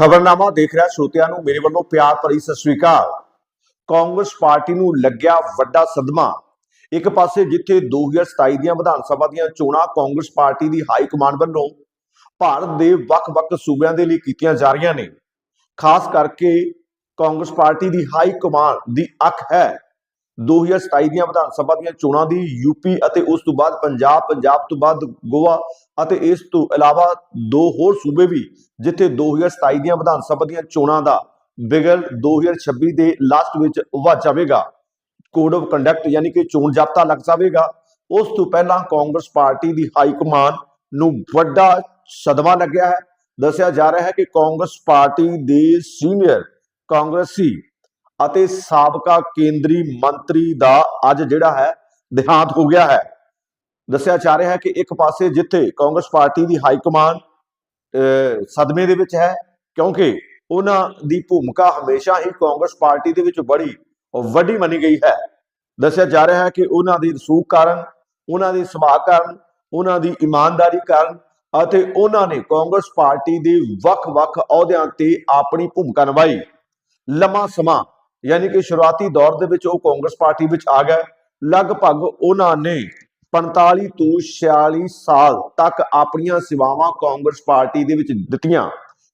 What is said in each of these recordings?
ਖਬਰਨਾਮਾ ਦੇਖ ਰਿਹਾ ਸਰੋਤਿਆਂ ਨੂੰ, ਮੇਰੇ ਵੱਲੋਂ ਪਿਆਰ ਭਰੀ ਸਤਿ ਸ੍ਰੀ ਅਕਾਲ। ਕਾਂਗਰਸ ਪਾਰਟੀ ਨੂੰ ਲੱਗਿਆ ਵੱਡਾ ਸਦਮਾ। ਇੱਕ ਪਾਸੇ ਜਿੱਥੇ 2027 ਦੀਆਂ ਵਿਧਾਨ ਸਭਾ ਦੀਆਂ ਚੋਣਾਂ ਕਾਂਗਰਸ ਪਾਰਟੀ ਦੀ ਹਾਈ ਕਮਾਂਡ ਵੱਲੋਂ ਭਾਰਤ ਦੇ ਵੱਖ-ਵੱਖ ਸੂਬਿਆਂ ਦੇ ਲਈ ਕੀਤੀਆਂ ਜਾ ਰਹੀਆਂ ਨੇ। ਖਾਸ ਕਰਕੇ ਕਾਂਗਰਸ ਪਾਰਟੀ ਦੀ ਹਾਈ ਕਮਾਂਡ ਦੀ ਅੱਖ ਹੈ। 2027 ਦੀਆਂ ਵਿਧਾਨ ਸਭਾ ਦੀਆਂ ਚੋਣਾਂ ਦੀ ਯੂਪੀ ਅਤੇ ਉਸ ਤੋਂ ਬਾਅਦ ਪੰਜਾਬ ਪੰਜਾਬ ਤੋਂ ਬਾਅਦ ਗੋਆ ਅਤੇ ਇਸ ਤੋਂ ਇਲਾਵਾ ਦੋ ਹੋਰ ਸੂਬੇ ਵੀ ਜਿੱਥੇ 2027 ਦੀਆਂ ਵਿਧਾਨ ਸਭਾ ਦੀਆਂ ਚੋਣਾਂ ਦਾ ਬਿਗਲ 2026 ਦੇ ਲਾਸਟ ਵਿੱਚ ਵੱਜ ਜਾਵੇਗਾ। ਕੋਡ ਆਫ ਕੰਡਕਟ ਯਾਨੀ ਕਿ ਚੋਣ ਜਾਬਤਾ ਲੱਗ ਜਾਵੇਗਾ। ਉਸ ਤੋਂ ਪਹਿਲਾਂ ਕਾਂਗਰਸ ਪਾਰਟੀ ਦੀ ਹਾਈ ਕਮਾਨ ਨੂੰ ਵੱਡਾ ਸਦਮਾ ਲੱਗਿਆ ਹੈ। ਦੱਸਿਆ ਜਾ ਰਿਹਾ ਹੈ ਕਿ ਕਾਂਗਰਸ ਪਾਰਟੀ ਦੇ ਸੀਨੀਅਰ ਕਾਂਗਰਸੀ ਅਤੇ ਸਾਬਕਾ ਕੇਂਦਰੀ ਮੰਤਰੀ ਦਾ ਅੱਜ ਜਿਹੜਾ ਹੈ ਦੇਹਾਂਤ ਹੋ ਗਿਆ ਹੈ। ਦੱਸਿਆ ਜਾ ਰਿਹਾ ਹੈ ਕਿ ਇੱਕ ਪਾਸੇ ਜਿੱਥੇ ਕਾਂਗਰਸ ਪਾਰਟੀ ਦੀ ਹਾਈ ਕਮਾਨ ਸਦਮੇ ਦੇ ਵਿੱਚ ਹੈ, ਕਿਉਂਕਿ ਉਹਨਾਂ ਦੀ ਭੂਮਿਕਾ ਹਮੇਸ਼ਾ ਹੀ ਕਾਂਗਰਸ ਪਾਰਟੀ ਦੇ ਵਿੱਚ ਬੜੀ ਵੱਡੀ ਮੰਨੀ ਗਈ ਹੈ। ਦੱਸਿਆ ਜਾ ਰਿਹਾ ਹੈ ਕਿ ਉਹਨਾਂ ਦੀ ਰਸੂਖ ਕਾਰਨ, ਉਹਨਾਂ ਦੇ ਸੁਭਾਅ ਕਾਰਨ, ਉਹਨਾਂ ਦੀ ਇਮਾਨਦਾਰੀ ਕਾਰਨ ਅਤੇ ਉਹਨਾਂ ਨੇ ਕਾਂਗਰਸ ਪਾਰਟੀ ਦੇ ਵੱਖ-ਵੱਖ ਅਹੁਦਿਆਂ ਤੇ ਆਪਣੀ ਭੂਮਿਕਾ ਨਿਭਾਈ। ਲੰਮਾ ਸਮਾਂ ਯਾਨੀ ਕਿ ਸ਼ੁਰੂਆਤੀ ਦੌਰ ਦੇ ਵਿੱਚ ਉਹ ਕਾਂਗਰਸ ਪਾਰਟੀ ਵਿੱਚ ਆ ਗਏ ਲਗਭਗ ਉਹਨਾਂ ਨੇ 45 ਤੋਂ 46 ਸਾਲ ਤੱਕ ਆਪਣੀਆਂ ਸੇਵਾਵਾਂ ਕਾਂਗਰਸ ਪਾਰਟੀ ਦੇ ਵਿੱਚ ਦਿੱਤੀਆਂ।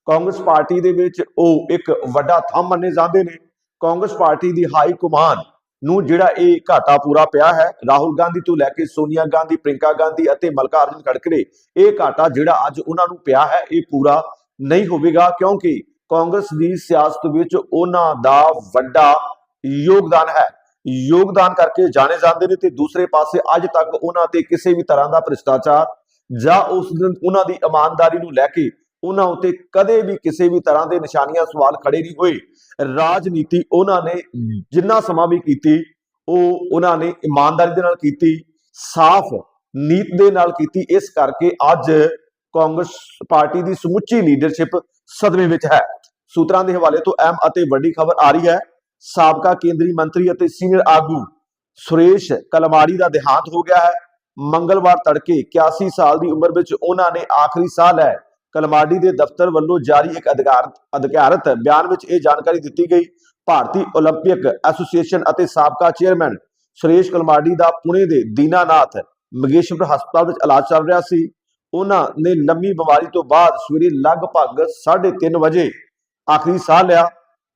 ਕਾਂਗਰਸ ਪਾਰਟੀ ਦੇ ਵਿੱਚ ਉਹ ਇੱਕ ਵੱਡਾ ਥੰਮ ਮੰਨੇ ਜਾਂਦੇ ਨੇ। ਕਾਂਗਰਸ ਪਾਰਟੀ ਦੀ ਹਾਈ ਕਮਾਨ ਨੂੰ ਜਿਹੜਾ ਇਹ ਘਾਟਾ ਪੂਰਾ ਪਿਆ ਹੈ, ਰਾਹੁਲ ਗਾਂਧੀ ਤੋਂ ਲੈ ਕੇ ਸੋਨੀਆ ਗਾਂਧੀ ਪ੍ਰਿੰਕਾ ਗਾਂਧੀ ਅਤੇ ਮਲਕਾਰਜੁਨ ਖੜਕਰੇ, ਇਹ ਘਾਟਾ ਜਿਹੜਾ ਅੱਜ ਉਹਨਾਂ ਨੂੰ ਪਿਆ ਹੈ, ਇਹ ਪੂਰਾ ਨਹੀਂ ਹੋਵੇਗਾ ਕਿਉਂਕਿ ਕਾਂਗਰਸ ਦੀ ਸਿਆਸਤ ਵਿੱਚ ਉਹਨਾਂ ਦਾ ਵੱਡਾ ਯੋਗਦਾਨ ਹੈ। ਯੋਗਦਾਨ ਕਰਕੇ ਜਾਣੇ ਜਾਂਦੇ ਨੇ ਤੇ ਦੂਸਰੇ ਪਾਸੇ ਅੱਜ ਤੱਕ ਉਹਨਾਂ ਤੇ ਕਿਸੇ ਵੀ ਤਰ੍ਹਾਂ ਦਾ ਭ੍ਰਿਸ਼ਟਾਚਾਰ ਜਾਂ ਉਸ ਦਿਨ ਉਹਨਾਂ ਦੀ ਇਮਾਨਦਾਰੀ ਨੂੰ ਲੈ ਕੇ ਉਹਨਾਂ ਉਤੇ ਕਦੇ ਵੀ ਕਿਸੇ ਵੀ ਤਰ੍ਹਾਂ ਦੇ ਨਿਸ਼ਾਨੀਆਂ ਸਵਾਲ ਖੜੇ ਨਹੀਂ ਹੋਏ। ਰਾਜਨੀਤੀ ਉਹਨਾਂ ਨੇ ਜਿੰਨਾ ਸਮਾਂ ਵੀ ਕੀਤੀ, ਉਹ ਉਹਨਾਂ ਨੇ ਇਮਾਨਦਾਰੀ ਦੇ ਨਾਲ ਕੀਤੀ, ਸਾਫ਼ ਨੀਤ ਦੇ ਨਾਲ ਕੀਤੀ, ਇਸ ਕਰਕੇ ਅੱਜ ਕਾਂਗਰਸ ਪਾਰਟੀ ਦੀ ਸਮੁੱਚੀ ਲੀਡਰਸ਼ਿਪ ਸਦਮੇ ਵਿੱਚ ਹੈ। ਸੂਤਰਾਂ ਦੇ ਹਵਾਲੇ ਤੋਂ ਅਹਿਮ ਅਤੇ ਵੱਡੀ ਖਬਰ ਆ ਰਹੀ ਹੈ ਸਾਬਕਾ ਕੇਂਦਰੀ ਮੰਤਰੀ ਅਤੇ ਸੀਨੀਅਰ ਆਗੂ ਸੁਰੇਸ਼ ਕਲਮਾੜੀ ਦਾ ਦੇਹਾਂਤ ਹੋ ਗਿਆ ਹੈ ਮੰਗਲਵਾਰ ਤੜਕੇ 81 ਸਾਲ ਦੀ ਉਮਰ ਵਿੱਚ ਉਹਨਾਂ ਨੇ ਆਖਰੀ ਸਾਹ ਲੈ ਕਲਮਾਡੀ ਦੇ ਦਫ਼ਤਰ ਵੱਲੋਂ ਜਾਰੀ ਇੱਕ ਅਧਿਕਾਰ ਅਧਿਕਾਰਤ ਬਿਆਨ ਵਿੱਚ ਇਹ ਜਾਣਕਾਰੀ ਦਿੱਤੀ ਗਈ ਭਾਰਤੀ 올림픽 ਐਸੋਸੀਏਸ਼ਨ ਅਤੇ ਸਾਬਕਾ ਚੇਅਰਮੈਨ ਸੁਰੇਸ਼ ਕਲਮਾਡੀ ਦਾ ਪੁਣੇ ਦੇ ਦੀਨਾਨਾਥ ਮਗੇਸ਼ਵਰ ਹਸਪਤਾਲ ਵਿੱਚ ਇਲਾਜ ਚੱਲ ਰਿਹਾ ਸੀ ਉਹਨਾਂ ਨੇ ਲੰਮੀ ਬਿਮਾਰੀ ਤੋਂ ਬਾਅਦ ਸਵੇਰੇ ਲਗਭਗ 3:30 ਵਜੇ ਆਖਰੀ ਸਾਹ ਲਿਆ।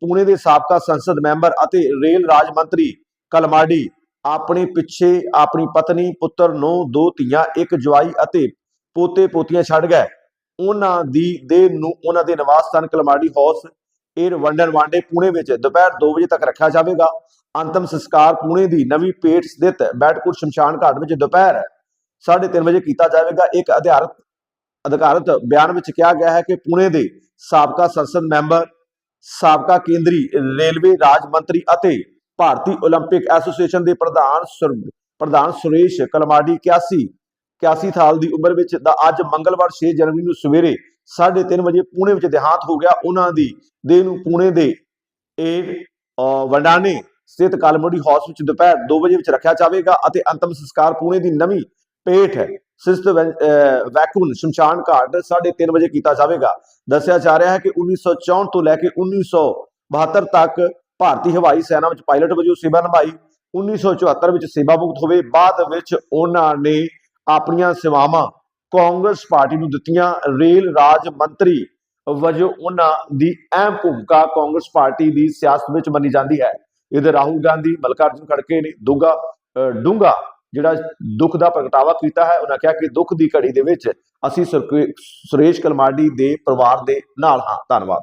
ਪੁਣੇ ਦੇ ਸਾਬਕਾ ਸੰਸਦ ਮੈਂਬਰ ਅਤੇ ਰੇਲ ਰਾਜ ਮੰਤਰੀ ਕਲਮਾਡੀ ਆਪਣੇ ਪਿੱਛੇ ਆਪਣੀ ਪਤਨੀ, ਪੁੱਤਰ ਨੂੰ ਦੋ ਧੀਆਂ, ਇੱਕ ਜਵਾਈ ਅਤੇ ਪੋਤੇ ਪੋਤੀਆਂ ਛੱਡ ਗਏ। ਉਹਨਾਂ ਦੀ ਦੇਹ ਨੂੰ ਉਹਨਾਂ ਦੇ ਨਿਵਾਸ ਸਥਾਨ ਕਲਮਾਡੀ ਹਾਊਸ ਏਅਰ ਵੰਡਨ ਵਾਂਡੇ ਪੁਣੇ ਵਿੱਚ ਦੁਪਹਿਰ 2 ਵਜੇ ਤੱਕ ਰੱਖਿਆ ਜਾਵੇਗਾ। ਅੰਤਮ ਸੰਸਕਾਰ ਪੁਣੇ ਦੀ ਨਵੀਂ ਪੇਟ ਸਥਿਤ ਬੈਟਕੁਟ ਸ਼ਮਸ਼ਾਨ ਘਾਟ ਵਿੱਚ ਦੁਪਹਿਰ 3:30 ਵਜੇ ਕੀਤਾ ਜਾਵੇਗਾ। ਇੱਕ ਅਧਿਕਾਰਤ ਅਧਿਕਾਰਤ ਬਿਆਨ ਵਿੱਚ ਕਿਹਾ ਗਿਆ ਹੈ ਕਿ ਪੁਣੇ ਦੇ ਸਾਬਕਾ ਸੰਸਦ ਮੈਂਬਰ ਸਾਬਕਾ ਕੇਂਦਰੀ ਰੇਲਵੇ ਰਾਜ ਮੰਤਰੀ ਅਤੇ ਭਾਰਤੀ 올림픽 ਐਸੋਸੀਏਸ਼ਨ ਦੇ ਪ੍ਰਧਾਨ ਸੁਰ- ਪ੍ਰਧਾਨ ਸੁਰੇਸ਼ ਕਲਮਾਡੀ 81 81 ਸਾਲ ਦੀ ਉਮਰ ਵਿੱਚ ਦਾ ਅੱਜ ਮੰਗਲਵਾਰ 6 ਜਨਵਰੀ ਨੂੰ ਸਵੇਰੇ 3:30 ਵਜੇ ਪੁਣੇ ਵਿੱਚ ਦੇਹਾਂਤ ਹੋ ਗਿਆ ਉਹਨਾਂ ਦੀ ਦੇਹ ਨੂੰ ਪੁਣੇ ਦੇ ਇਹ ਅਹ, ਵੰਡਾਨੇ ਸਥਿਤ ਕਲਮੜੀ ਹਾਊਸ ਵਿੱਚ ਦੁਪਹਿਰ 2 ਵਜੇ ਵਿੱਚ ਰੱਖਿਆ ਜਾਵੇਗਾ ਅਤੇ ਅੰਤਮ ਸੰਸਕਾਰ ਪੁਣੇ ਦੀ ਨਵੀਂ ਪੇਠ ਸਿਸਤ ਵੈਕੂਨ, ਸ਼ਮਸ਼ਾਨ ਘਾਟ 3:30 ਵਜੇ ਕੀਤਾ ਜਾਵੇਗਾ। ਦੱਸਿਆ ਜਾ ਰਿਹਾ ਹੈ ਕਿ 1964 ਤੋਂ ਲੈ ਕੇ 1972 ਤੱਕ ਭਾਰਤੀ ਹਵਾਈ ਸੈਨਾ ਵਿੱਚ ਪਾਇਲਟ ਵਜੋਂ ਸੇਵਾ ਨਿਭਾਈ। 1974 ਵਿੱਚ ਸੇਵਾ ਮੁਕਤ ਹੋਏ ਬਾਅਦ ਵਿੱਚ ਉਹਨਾਂ ਨੇ ਆਪਣੀਆਂ ਸੇਵਾਵਾਂ ਕਾਂਗਰਸ ਪਾਰਟੀ ਨੂੰ ਦਿੱਤੀਆਂ। ਰੇਲ ਰਾਜ ਮੰਤਰੀ ਵਜੋਂ ਉਹਨਾਂ ਦੀ ਅਹਿਮ ਭੂਮਿਕਾ ਕਾਂਗਰਸ ਪਾਰਟੀ ਦੀ ਸਿਆਸਤ ਵਿੱਚ ਮੰਨੀ ਜਾਂਦੀ ਹੈ। ਇਹਦੇ ਰਾਹੁਲ ਗਾਂਧੀ, ਮਲਕਾਰਜੁਨ ਖੜਕੇ ਨੇ, ਦੁੱਗਾ ਡੂੰਗਾ ਜਿਹੜਾ ਦੁੱਖ ਦਾ ਪ੍ਰਗਟਾਵਾ ਕੀਤਾ ਹੈ, ਉਹਨਾਂ ਕਿਹਾ ਕਿ ਦੁੱਖ ਦੀ ਘੜੀ ਦੇ ਵਿੱਚ ਅਸੀਂ ਸੁਰਕੇ- ਸੁਰੇਸ਼ ਕਲਮਾਡੀ ਦੇ ਪਰਿਵਾਰ ਦੇ ਨਾਲ ਹਾਂ। ਧੰਨਵਾਦ।